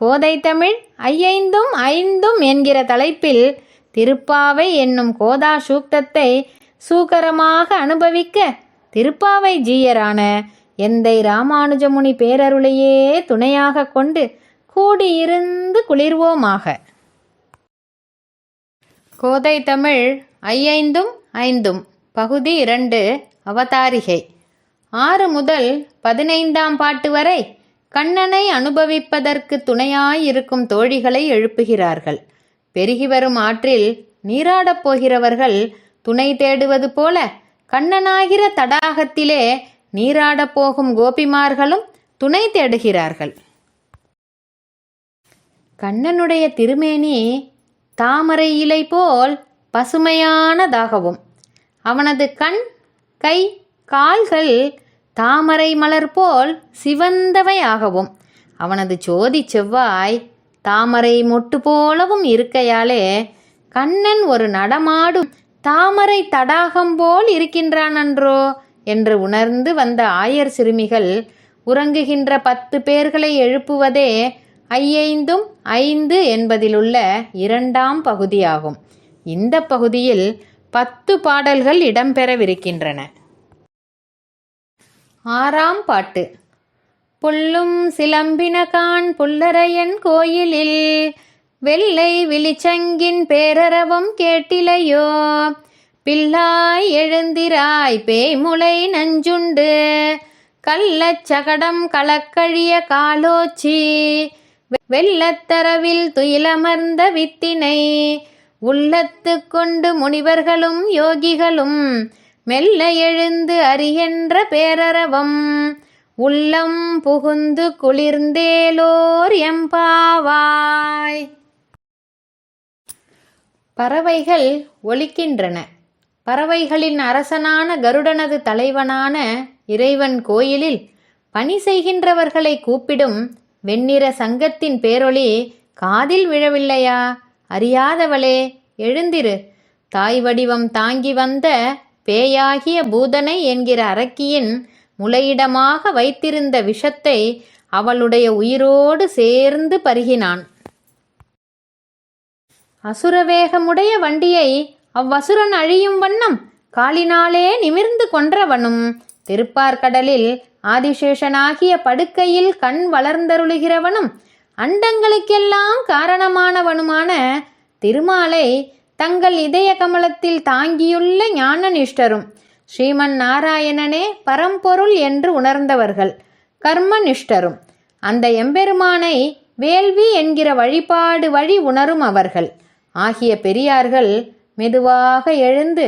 கோதை தமிழ் ஐயைந்தும் ஐந்தும் என்கிற தலைப்பில் திருப்பாவை என்னும் கோதா சூக்தத்தை சூக்கரமாக அனுபவிக்க திருப்பாவை ஜீயரான எந்தை ராமானுஜமுனி பேரருளையே துணையாக கொண்டு கூடியிருந்து குளிர்வோமாக. கோதை தமிழ் ஐயைந்தும் ஐந்தும் பகுதி இரண்டு அவதாரிகை. ஆறு முதல் பதினைந்தாம் பாட்டு வரை கண்ணனை அனுபவிப்பதற்கு துணையாயிருக்கும் தோழிகளை எழுப்புகிறார்கள். பெருகி வரும் ஆற்றில் நீராடப் போகிறவர்கள் துணை தேடுவது போல கண்ணனாகிற தடாகத்திலே நீராடப் போகும் கோபிமார்களும் துணை தேடுகிறார்கள். கண்ணனுடைய திருமேனி தாமரை இலை போல் பசுமையானதாகவும் அவனது கண் கை கால்கள் தாமரை மலர் போல் சிவந்தவையாகவும். அவனது ஜோதி செவ்வாய் தாமரை மொட்டு போலவும் இருக்கையாலே கண்ணன் ஒரு நடமாடும் தாமரை தடாகம் போல் இருக்கின்றான் அன்றோ என்று உணர்ந்து வந்த ஆயர் சிறுமிகள் உறங்குகின்ற பத்து பேர்களை எழுப்புவதே ஐயைந்தும் ஐந்து என்பதிலுள்ள இரண்டாம் பகுதியாகும். இந்த பகுதியில் பத்து பாடல்கள் இடம்பெறவிருக்கின்றன. ஆறாம் பாட்டு. புல்லும் சிலம்பினகான் புல்லரையன் கோயிலில் வெள்ளை விழிச்சங்கின் பேரரவம் கேட்டிலையோ? பிள்ளாய் எழுந்திராய் பேய்முளை நஞ்சுண்டு கள்ளச்சகடம் களக்கழிய காலோச்சி. வெள்ளத்தரவில் துயிலமர்ந்த வித்தினை உள்ளத்து கொண்டு முனிவர்களும் யோகிகளும் மெல்ல எழுந்து அறிகின்ற பேரரவம் உள்ளம் புகுந்து குளிர்ந்தேலோர் எம்பாவாய். பறவைகள் ஒலிக்கின்றன. பறவைகளின் அரசனான கருடனது தலைவனான இறைவன் கோயிலில் பணி செய்கின்றவர்களை கூப்பிடும் வெண்ணிற சங்கத்தின் பேரொளி காதில் விழவில்லையா? அறியாதவளே எழுந்திரு. தாய் வடிவம் தாங்கி வந்த பேயாகிய பூதனை என்கிற அரக்கியின் முளையிடமாக வைத்திருந்த விஷத்தை அவளுடைய உயிரோடு சேர்ந்து பருகினான். அசுரவேகமுடைய வண்டியை அவ்வசுரன் அழியும் வண்ணம் காலினாலே நிமிர்ந்து கொன்றவனும் திருப்பார்கடலில் ஆதிசேஷனாகிய படுக்கையில் கண் வளர்ந்தருளுகிறவனும் அண்டங்களுக்கெல்லாம் காரணமானவனுமான திருமாலை தங்கள் இதய கமலத்தில் தாங்கியுள்ள ஞான நிஷ்டரும் ஸ்ரீமன் நாராயணனே பரம்பொருள் என்று உணர்ந்தவர்கள் கர்மனிஷ்டரும் அந்த எம்பெருமானை வேள்வி என்கிற வழிபாடு வழி உணரும் அவர்கள். ஆகிய பெரியார்கள் மெதுவாக எழுந்து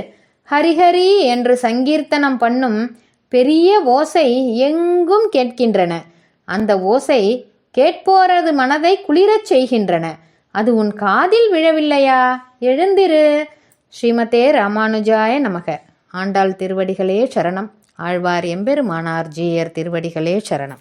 ஹரிஹரி என்று சங்கீர்த்தனம் பண்ணும் பெரிய ஓசை எங்கும் கேட்கின்றன. அந்த ஓசை கேட்போரது மனதை குளிரச் செய்கின்றன. அது உன் காதில் விழவில்லையா? எழுந்திரு. ஸ்ரீமதே ராமானுஜாய நமக. ஆண்டாள் திருவடிகளே சரணம். ஆழ்வார் எம்பெருமானார் ஜீயர் திருவடிகளே சரணம்.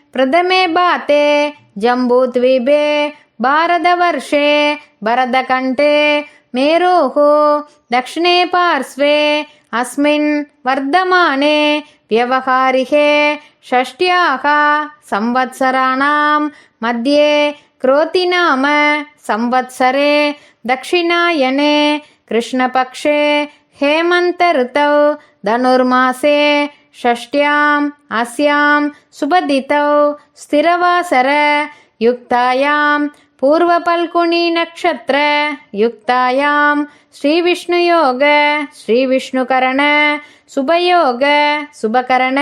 प्रथमे बाते जम्बूद्वीपे भारतवर्षे भरतकण्ठे मेरोः दक्षिणे पार्श्वे अस्मिन् वर्धमाने व्यवहारिके षष्ट्याः संवत्सराणां मध्ये क्रोतिनाम संवत्सरे दक्षिणायने कृष्णपक्षे हेमन्तऋतौ धनुर्मासे षष्ट्याम् अस्यां सुबदितौ स्थिरवासर युक्तायां पूर्वपल्कुणी नक्षत्र युक्तायां श्रीविष्णुयोग श्रीविष्णुकरण शुभयोग शुभकरण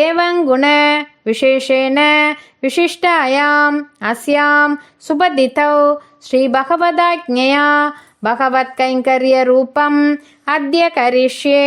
एवं गुण विशेषेण विशिष्टायाम् अस्यां सुबदितौ श्रीभगवदाज्ञया भगवत्कैङ्कर्यरूपम् अद्य करिष्ये